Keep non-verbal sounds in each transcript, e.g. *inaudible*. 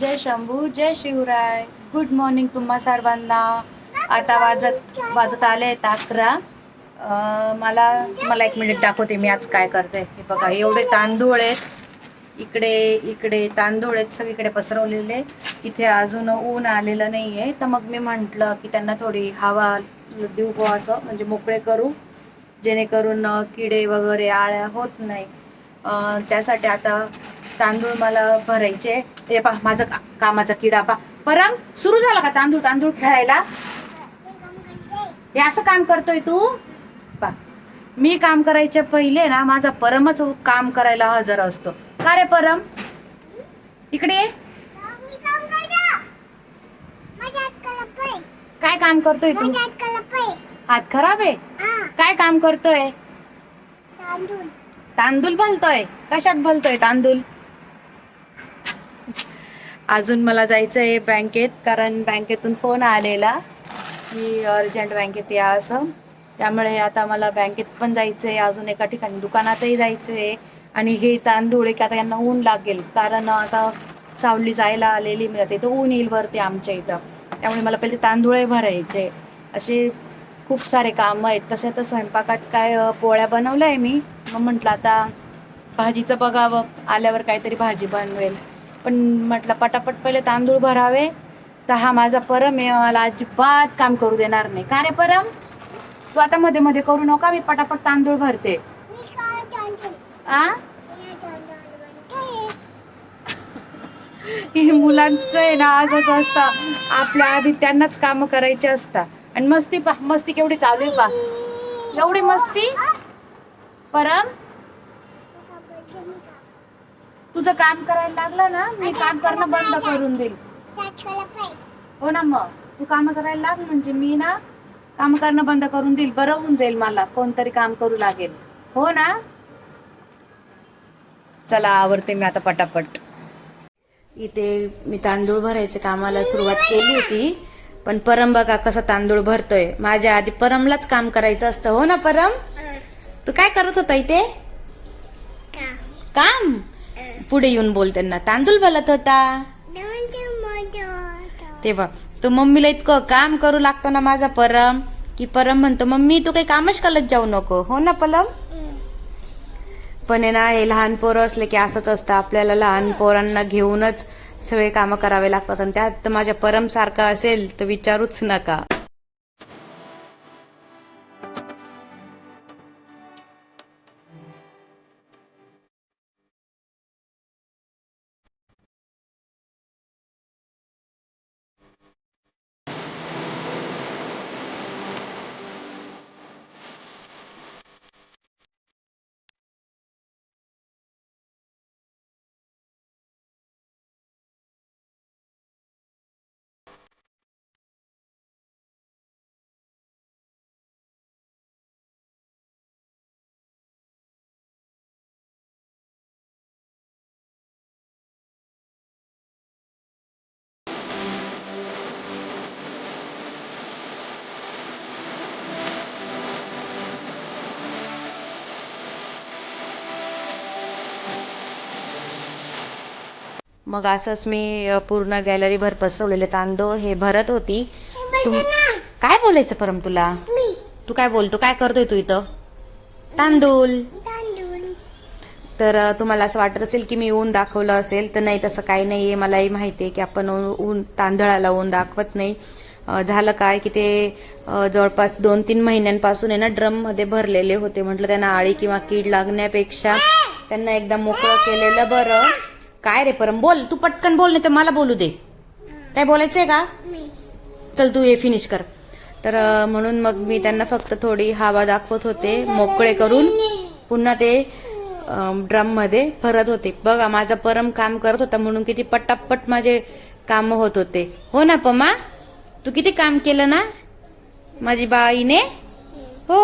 जय शंभू जय Shivray. Good morning तुम्हा सर्वांना. आता वाजत वाजत आले आहेत अकरा. मला मला एक मिनिट दाखवते मी आज काय करते. हे बघा एवढे तांदूळ आहेत. इकडे इकडे तांदूळ आहेत सगळीकडे पसरवलेले इथे अजून ऊन आलेलं नाही आहे तर मग मी म्हटलं की त्यांना थोडी हवा देऊ बुवा असं. म्हणजे मोकळे करू. जेणेकरून किडे वगैरे आळ्या होत नाही. त्यासाठी आता तांदूळ मला भरायचे. हे पा माझं कामाचा किडा पा परम सुरू झाला का तांदूळ? तांदूळ खेळायला? हे असं काम करतोय तू? पा मी काम करायच्या पहिले ना माझा परमच काम करायला हजर असतो. का रे परम? इकडे. काय काम करतोय तू? हात खराब आहे? काय काम करतोय? तांदूळ भलतोय. कशात भलतोय तांदूळ? अजून मला जायचं आहे बँकेत कारण बँकेतून फोन आलेला की अर्जंट बँकेत या असं. त्यामुळे आता मला बँकेत पण जायचं आहे अजून एका ठिकाणी दुकानातही जायचं आहे आणि हे तांदूळ एक आता यांना ऊन लागेल कारण आता सावली जायला आलेली मिळते तर ऊन येईल वरती आमच्या इथं. त्यामुळे मला पहिले तांदूळही भरायचे. असे खूप सारे कामं आहेत. तसे तर स्वयंपाकात काय पोळ्या बनवल्या आहे मी. मग म्हटलं आता भाजीचं बघावं. आल्यावर काहीतरी भाजी बनवेल. पण म्हटलं पटापट पहिले तांदूळ भरावे. तर हा माझा परम आहे मला अजिबात काम करू देणार नाही. का रे परम? तू आता मध्ये मध्ये करू नका मी पटापट तांदूळ भरते. आ? *laughs* हे मुलांचं आहे ना असंच असतं. आपल्या आधी त्यांनाच काम करायची असतात आणि मस्ती पा मस्ती केवढी चालू आहे पा एवढी मस्ती? परम? तुझं काम करायला लागलं ना मी काम करणं बंद करून देईल. हो ना मग. तू काम करायला लाग म्हणजे मी ना काम करणं बंद करून देईल. बरं होऊन जाईल मला. कोणतरी काम करू लागेल. हो ना? चला आवडते मी आता पटापट. इथे मी तांदूळ भरायच्या कामाला सुरुवात केली होती. पण परम बघा कसा तांदूळ भरतोय. माझ्या आधी परमलाच काम करायचं असतं. हो ना परम? तू काय करत होता इथे? काम? पुढे येऊन बोल त्यांना. तांदूळ भलत होता. तेव्हा तो मम्मीला इतकं काम करू लागतो ना माझा परम की परम म्हणतो मम्मी तू काही कामच करत जाऊ नको. हो ना पलम? पण आहे ना हे लहान पोरं असले की असंच असतं. आपल्याला लहान पोरांना घेऊनच सगळे कामं करावे लागतात. आणि त्यात माझ्या परमसारखा असेल तर विचारूच नका. मग असंच मी पूर्ण गॅलरी भर पसरवलेले तांदूळ हे भरत होती. तुम- काय बोलायचं परम तुला? तू काय बोलतो? काय करतोय तू इथं? तांदूळ. तर तुम्हाला असं वाटत असेल की मी ऊन दाखवलं असेल तर नाही तसं काही नाही आहे मलाही माहिती आहे की आपण ऊन तांदळाला ऊन दाखवत नाही. झालं काय की ते जवळपास दोन तीन महिन्यांपासून आहे ना ड्रममध्ये भरलेले होते. म्हटलं त्यांना आळी किंवा कीड लागण्यापेक्षा त्यांना एकदा मोकळं केलेलं बरं. काय रे परम? बोल तू पटकन बोल नाही तर मला बोलू दे. काय बोलायचंय का? चल तू हे फिनिश कर. तर म्हणून मग मी त्यांना फक्त थोडी हवा दाखवत होते मोकळे करून. पुन्हा ते ड्रममध्ये भरत होते. बघा माझा परम काम करत होता म्हणून किती पटापट माझे काम होत होते. हो ना पमा? तू किती काम केलं ना माझी बाईने? हो.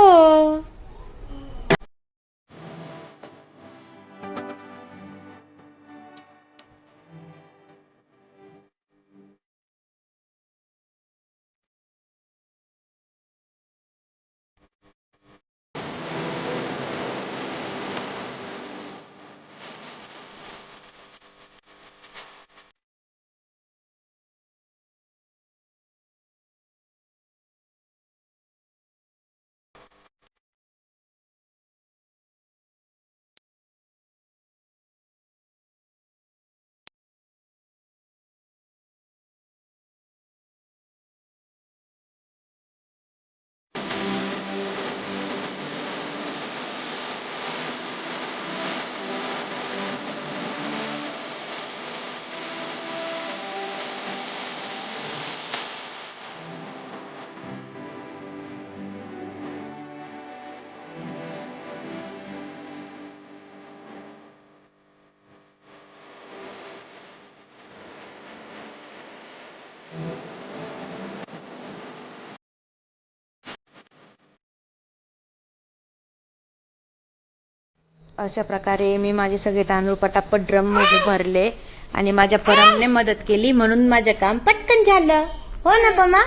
अशा प्रकारे मी माझे सगळे तांदूळ पटापट ड्रममध्ये भरले आणि माझ्या परमने मदत केली म्हणून माझं काम पटकन झालं. हो ना पमा?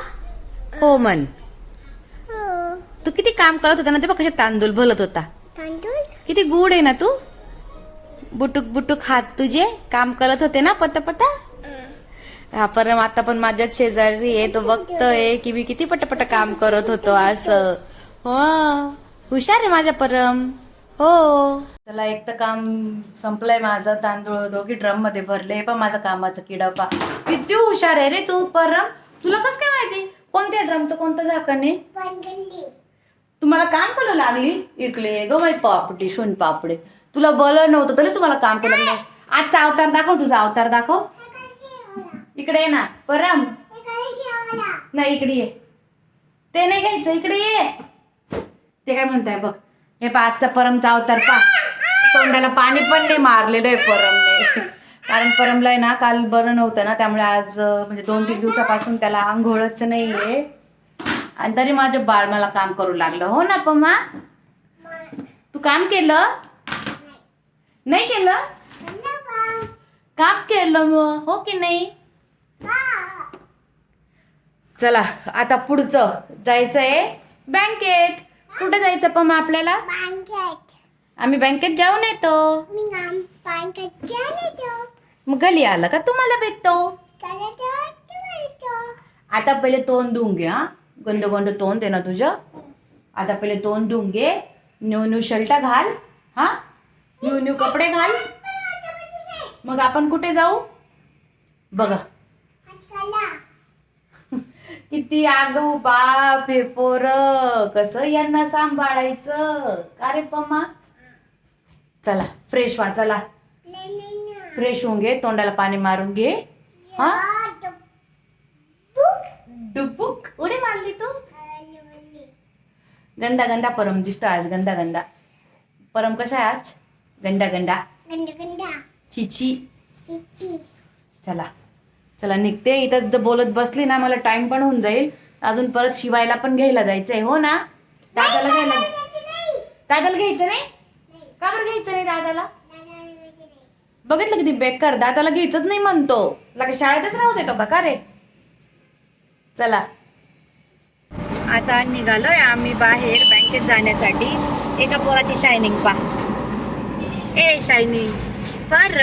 हो मन. तू किती काम करत होता ना ते बघ कसे तांदूळ भरत होता. तांदूळ? किती गुड आहे ना तू? बुटुक बुटुक हात तुझे काम करत होते ना पता पता हा परम आता पण माझ्या शेजारी आहे तो बघतोय की मी किती पटापट काम करत होतो असं. हो हुशार आहे माझा परम. हो. चला एक तर काम संपलंय माझं तांदूळ दोघी ड्रममध्ये भरले पण माझं कामाचं किडा पा किती हुशार आहे रे तू परम. तुला कस काय माहिती? कोणत्या ड्रमचं कोणतं झाकण आहे? तुम्हाला काम करायला लागली? इकले ग माई पापडी सोन पापडे. तुला बल नव्हतं तरी तुम्हाला काम केलं नाही आजचा अवतार दाखव तुझा अवतार दाखव. इकडे ये ना परम. नाही इकडे ये. ते नाही घ्यायचं इकडे ये. ते काय म्हणताय बघ. हे पा आजचा परमचा अवतार पा तोंडाला पाणी पण नाही मारलेलं आहे परमने. कारण परमला आहे ना काल बरं नव्हतं ना त्यामुळे आज म्हणजे दोन तीन दिवसापासून त्याला आंघोळच नाहीये. आणि तरी माझं बाळ मला काम करू लागलं. हो ना पमा तू काम केलं? नाही केलं? काम केलं मग हो की नाही? चला आता पुढचं जायचंय. बँकेत. कुठे जायचं पमा आपल्याला? बँकेत. आम्ही बँकेत जाऊन येतो. मी नाम बँकेत गेले तो मग घरी आलं का तुम्हाला भेटतो? त्याला तर तुम्हाला आता पहिले तोंड धुवून घे हा. गंद गंद तोंड आहे ना तुझं? आता पहिले तोंड धुवून घे. न्यू न्यू शर्ट घाल हा. न्यू न्यू कपडे घाल. मग आपण कुठे जाऊ? बघा. किती आगो बाप हे पोर. कसं यांना सांभाळायचं? का रे पम्मा? चला फ्रेश व्हा चला. फ्रेश होऊन घे तोंडाला पाणी मारून घे. हा? डुबुक. उडी मारली तू. गंदा गंदा परम दिसतो आज. गंदा गंदा. परम कसा आहे आज? गंदा गंदा. गंडा गंडा चिची. चिची चला. चला निघते. इथं जर बोलत बसली ना मला टाइम पण होऊन जाईल. अजून परत शिवायला पण घ्यायला जायचंय हो ना? दादाला घ्यायला दादाला घ्यायचं नाही? का बरं घ्यायचं नाही दादाला? बघितलं किती बेकार दादाला घ्यायचंच नाही म्हणतो. लगे शाळेतच राहू देतो का का रे? चला. आता निघालोय आम्ही बाहेर बँकेत जाण्यासाठी. एका पोराची शायनिंग पा ए शायनिंग पर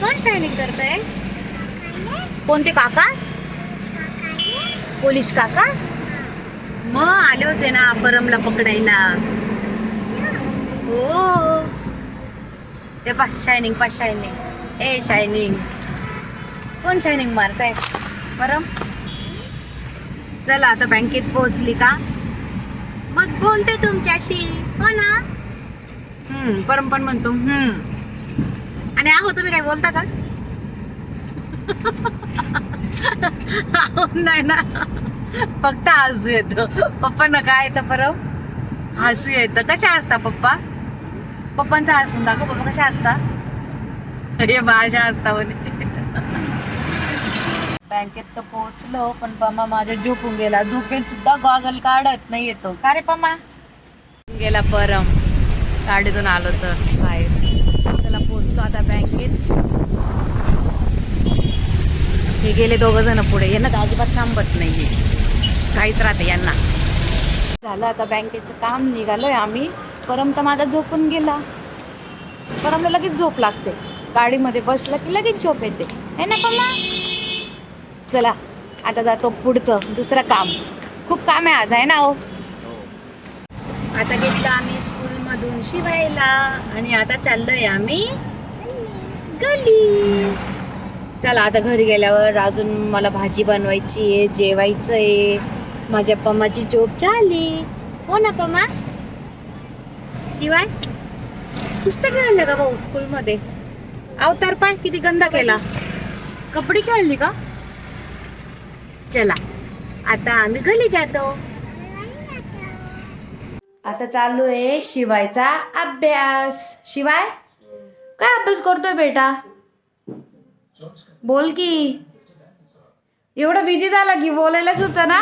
कोण शायनिंग करतय? कोणते काका? पोलीस काका? मग आले होते ना परमला पकडायला हो ते पा शायनिंग पा शायनिंग ए शायनिंग कोण शायनिंग मारताय? परम चला आता बँकेत पोहोचली का? मग बोलते तुमच्याशी. हो ना? हम्म परम पण म्हणतो हम्म. आणि आहो तुम्ही काय बोलता का? आहो नाही ना. फक्त हसू येतो. पप्पा ना काय येतं परम. हसू येतं. कशा असता पप्पा? पप्पांचा हसून दाखव पप्पा कशा असता हे भाषा असता म्हणे. बँकेत तर पोहोचलो पण पम्मा माझ्या झोपून गेला. झोपेत सुद्धा गॉगल काढत नाही येतो. का रे पम्मा? गेला परम. गाडीतून आलो तर बाहेर. चला पोहोचलो आता बँकेत. हे गेले दोघ जण पुढे. यांना तर अजिबात थांबत नाहीये. काहीच राहते यांना. झालं आता बँकेचं काम निघालोय आम्ही. परम तर माझा झोपून गेला. परमला लगेच झोप लागते. गाडीमध्ये बसला की लगेच झोप येते. है ना पम्मा? चला आता जातो पुढचं दुसरं काम. खूप काम आहे आज आहे ना हो? आता गेलो आम्ही स्कूलमधून शिवायला आणि आता चाललोय आम्ही गली चला आता घरी गेल्यावर अजून मला भाजी बनवायची आहे जेवायचं आहे. माझ्या पम्माची झोप झाली. हो ना पम्मा? शिवाय? पुस्तक खेळलं का भाऊ स्कूलमध्ये अवतार पाय किती गंदा केला. कपडे खेळली का? चला आता आम्ही घरी जातो. आता चालू आहे शिवायचा अभ्यास. शिवाय? काय अभ्यास करतोय बेटा? बोल की. एवढं बिझी झाला की बोलायला सुचा ना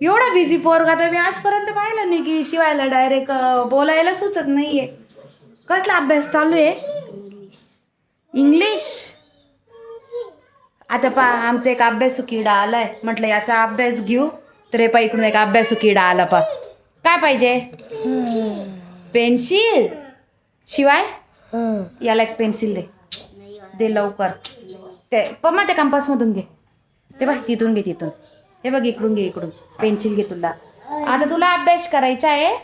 एवढा बिझी पोरगा तर मी आजपर्यंत पाहिलं नाही की शिवायला डायरेक्ट बोलायला सुचत नाहीये. कसला अभ्यास चालू आहे? इंग्लिश आता पा आमचा एक अभ्यासू किडा आलाय. म्हटलं याचा अभ्यास घेऊ. तर हे पा इकडून एक अभ्यासू किडा आला पा काय पाहिजे? पेन्सिल शिवाय? याला एक पेन्सिल दे. दे लवकर. ते पम्मा त्या कंपासमधून घे. ते बघ तिथून घे तिथून. हे बघ इकडून घे इकडून. पेन्सिल घे तुला. आता तुला अभ्यास करायचा आहे?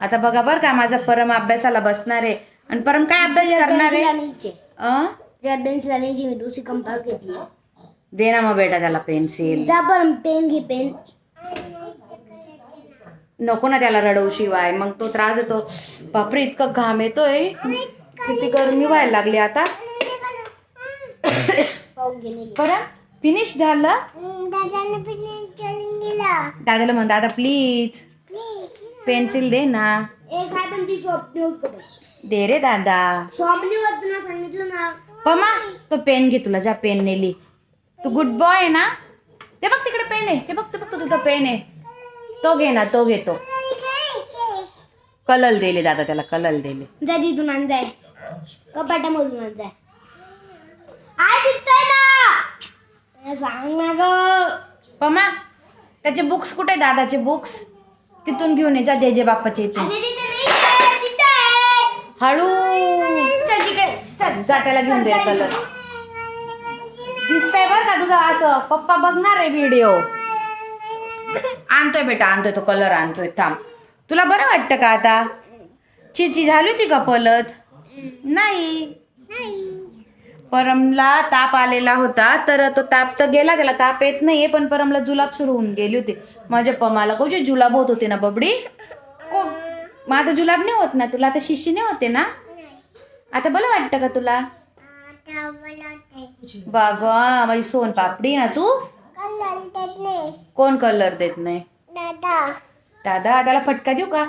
आता बघा बरं का माझा परम अभ्यासाला बसणार आहे. आणि परम काय अभ्यास करणार आहे? पेन्सिल आणायची. मी दुसरी कंपास घेतली दे ना मग बेटा त्याला पेन्सिल जा पेन घे पेन नको ना त्याला रडवू शिवाय. मग तो त्रास देतो. बापरे इतकं घाम येतोय. किती गरमी व्हायला लागली आता. *coughs* परम फिनिश झालं? दादाला म्हण दादा प्लीज पेन्सिल दे ना. एक आहे पण ती शॉपनी होत दे रे दादा. शॉपनी होत ना सांगितलं ना. पमा तो पेन घे तुला जा पेन नेली तू गुड बॉय आहे ना? ते बघ तिकडे पेन आहे. ते बघ ते बघ तो तुझा पेन आहे. तो घे ना तो घेतो. कलल दिले दादा त्याला कलल दिले. जा तिथून आण जाय कपाटामधून आण जाय सांग ना ग. पमा त्याचे बुक्स कुठे दादाचे बुक्स? तिथून घेऊन ये जा जय जय बाप्पाच्या इथून. हळू. चल तिकडे चल. जा त्याला घेऊन दे कलर. दिसतंय बरं का तुझं असं. पप्पा बघणार आहे व्हिडिओ आणतोय बेटा आणतोय तो कलर आणतोय. थांब. तुला बरं वाटतं का आता? चिची झाली होती का पलत? नाही. परमला ताप आलेला होता तर तो ताप तर गेला त्याला ताप येत नाहीये पण परमला जुलाब सुरू होऊन गेली होती. माझ्या पमाला कोणचे जुलाब होत होते ना बबडी? को मग आता जुलाब नाही होत ना तुला आता शिशी नाही होते ना? आता बरं वाटतं का तुला? बाबा माझी सोन पापडी ना तू? कोण कलर देत नाही? दादा दादा त्याला फटका देऊ का?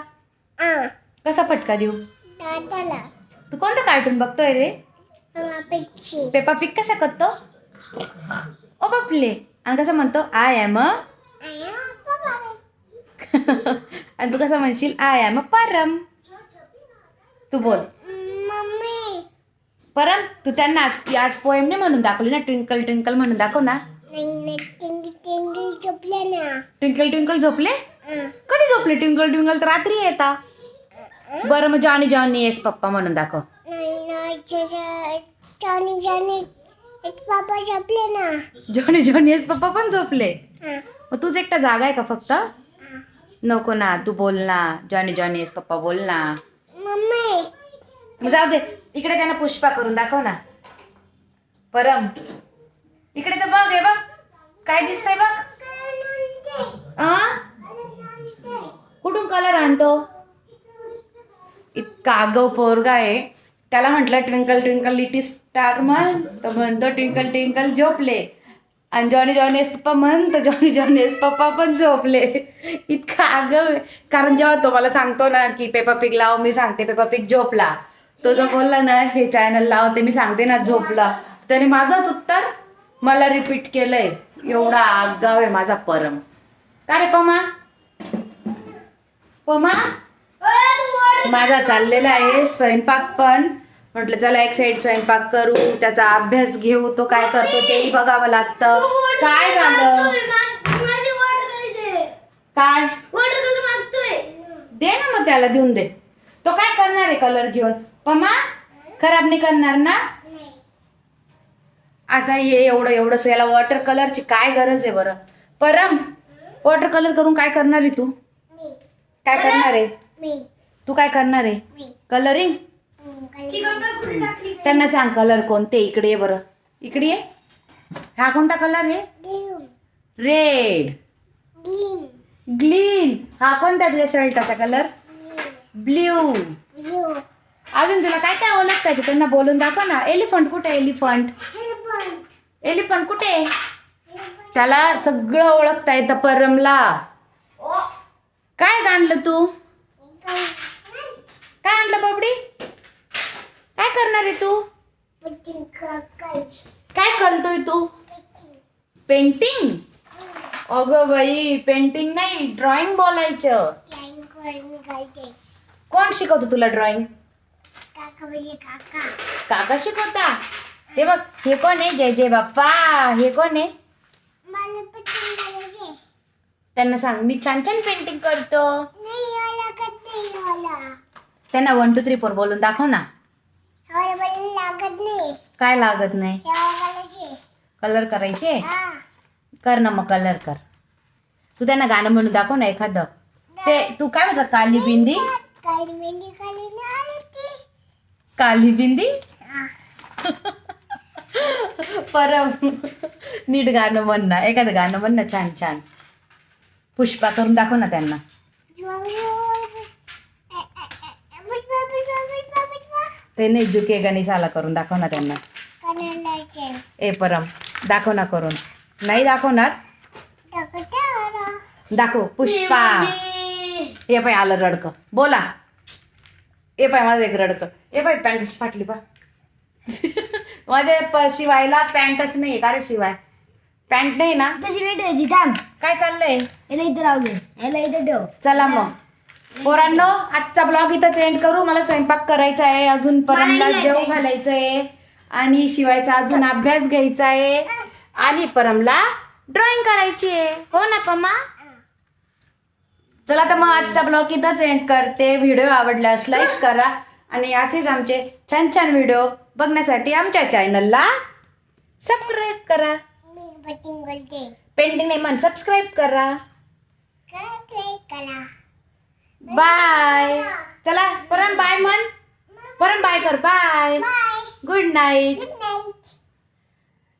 कसा फटका देऊ? तू कोणतं कार्टून बघतोय रे? पेपा पिक कसा करतो ओ बापले आणि कसं म्हणतो आय एम अ आणि तू कसं म्हणशील आय एम अ परम तू बोल मम्मी परम तू त्यांना आज आज पोएम नाही म्हणून दाखवली ना ट्विंकल ट्विंकल म्हणून दाखव ना ट्विंकल ट्विंकल झोपले. कधी झोपले ट्विंकल ट्विंकल तर रात्री येता बरं मग जॉनी जॉनी येस पप्पा म्हणून दाखव जानी जानी एक पापा झोपले ना. जॉनी जॉनी पप्पा पण झोपले. मग तूच एकटा जागा आहे का फक्त. नको ना तू बोल ना. जॉनी जॉनी पप्पा बोल ना. मम्मी. जाऊ दे इकडे त्यांना पुष्पा करून दाखव ना. परम. इकडे तर बघ हे बघ. काय दिसतंय बघ? कुठून कलर आणतो? इतका आगव पोरगा आहे. त्याला म्हटलं ट्विंकल ट्विंकल लिटी स्टार म्हण तर म्हणतो ट्विंकल ट्विंकल झोपले. आणि जॉनी जॉनेस पप्पा म्हण तर जॉनी जॉनेस पप्पा पण झोपले. इतका आगव आहे कारण जेव्हा तो मला सांगतो ना की पेपा पिक लाव मी सांगते पेपा पिक झोपला. तो जो बोलला ना हे चॅनल लावते मी सांगते ना झोपला. त्याने माझंच उत्तर मला रिपीट केलंय. एवढा आगाव आहे माझा परम. का रे पमा? पमा? माझा चाललेला आहे स्वयंपाक पण. म्हटलं चला एक साईड स्वयंपाक करू त्याचा अभ्यास घेऊ तो काय करतो तेही बघावं लागतं. काय झालं? माझी वॉटर कलर काय? वॉटर कलर मागतोय. दे ना मग त्याला देऊन दे. तो काय करणार आहे कलर घेऊन? पमा खराब नाही करणार ना? आता हे एवढं एवढंच याला वॉटर कलरची काय गरज आहे बरं? परम वॉटर कलर करून काय करणार आहे तू? काय करणार आहे? मी. तू काय करणार आहे? मी. कलरिंग त्यांना सांग कलर कोणते? इकडे ये बरं. इकडे ये. हा कोणता कलर आहे? रेड ग्लीन हा कोणता तुझ्या शर्टाचा कलर? ब्ल्यू अजून तुला काय काय ओळखता येते? त्यांना बोलून दाखव ना. एलिफंट कुठे एलिफंट एलिफंट कुठे आहे? त्याला सगळं ओळखता येतं परमला. काय आणलं तू? काय आणलं बाबडी? काय करणार आहे तू? काय करतोय तू? पेंटिंग अगं बाई पेंटिंग नाही ड्रॉइंग बोलायचं. कोण शिकवतो तुला ड्रॉइंग काका शिकवता? हे बघ हे कोण आहे? जय जय बाप्पा. हे कोण आहे? त्यांना सांग मी छान छान पेंटिंग करतो. त्यांना वन टू थ्री फोर बोलून दाखव ना. नाही काय लागत नाही? कलर करायचे? कर ना मग कलर कर. तू त्यांना गाणं म्हणून दाखव ना एखादं. ते तू काय म्हणतात काली बिंदी? काली बिंदी *laughs* परम. नीट गाणं म्हण ना. एखादं गाणं म्हण ना छान छान. पुष्पा करून दाखव ना त्यांना. ते नाही झुके गणेशाला करून दाखव ना त्यांना. ए परम दाखव ना करून. नाही दाखवणार दाखव पुष्पा. ये पाय आलं रडक. बोला. ए पाय माझं एक रडक. ए पाय पॅन्ट फाटली पा. *laughs* माझ्या प- शिवायला पॅन्टच नाही का रे शिवाय? पॅन्ट नाही ना? तशी नाही ठेवायची थांब. काय चाललंय? याला इथं राहू याला इथं ठेव. चला मग. पोरांनो आजचा ब्लॉग इथंच एंड करू. मला स्वयंपाक करायचा आहे अजून परमला पाणी जेव. घालायचं आहे आणि शिवायचा अजून अभ्यास घ्यायचा आहे आणि परमला ड्रॉइंग करायची आहे. हो ना पम्मा? चला तर मग आजचा ब्लॉग इथंच एंड करते. व्हिडिओ आवडल्यास लाईक करा. आणि असेच आमचे छान छान व्हिडिओ बघण्यासाठी आमच्या चॅनलला सबस्क्राईब करा. पेंटिंग नाही म्हण सबस्क्राईब करा. बाय. चला परम बाय म्हण. परम बाय कर. बाय. गुड नाईट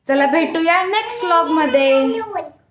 चला भेटूया नेक्स्ट व्लॉगमध्ये.